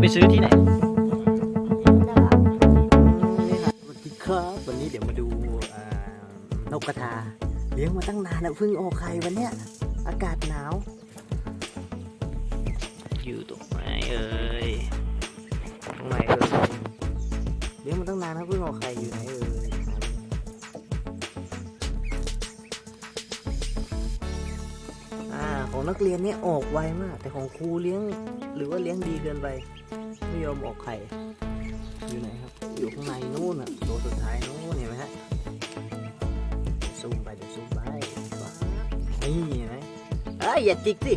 ไปซื้อที่ไหนตลาดสวัสดีครับวันนี้เดี๋ยวมาดูอ่านกกระทา เลี้ยงมาตั้งนานแล้วเพิ่งออกไข่วันเนี้ยอากาศหนาว อยู่ตรงไหนเอ่ยตรงไหนเอ่ยเลี้ยงมาตั้งนานแล้วเพิ่งออกไข่อยู่ไหนเอ่ย ของนักเรียนเนี่ยออกไวมาก แต่ของครูเลี้ยง หรือว่าเลี้ยงดีเกินไปไม่ยอมออกไข่อยู่ไหนครับ อยู่ข้างในนู่นอะตัวสุดท้ายนู่นเห็นไหมฮะซูมไปเดี๋ยวซูมไปนี่เห็นไหมเอ้ยอย่าจิกสิ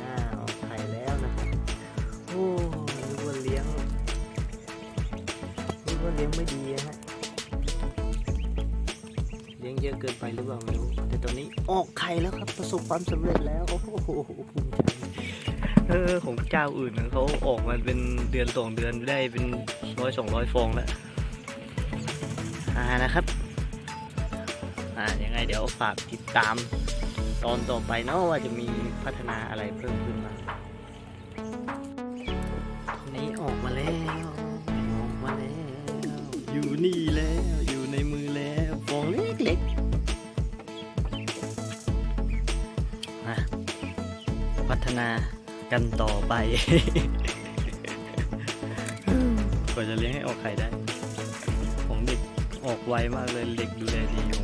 อ่าออกไข่แล้วนะครับโอ้นึกว่าเลี้ยงว่าเลี้ยงไม่ดีอะ ลี้ยงเยอะเกินไปหรือเปล่าไม่รู้แต่ตอนนี้ออกไข่แล้วครับประสบความสำเร็จแล้วโอ้โหภูมิใจเออของเจ้าอื่นนะเขาออกมาเป็นเดือนสองเดือนได้เป็นร้อยสองร้อยฟองแล้วอ่านะครับอ่ายังไงเดี๋ยวฝากติดตามตอนต่อไปเนาะว่าจะมีพัฒนาอะไรเพิ่มขึ้นมานี่ออกมาแล้วออกมาแล้ว อยู่นี่แล้วอยู่ในมือแล้วฟอง เล็กๆอะพัฒนากันต่อไป กว่าจะเลี้ยงให้ออกไข่ได้ ของเด็กออกไวมากเลยเด็กดูแลดีของครูนี่ไม่ได้เรื่องเลย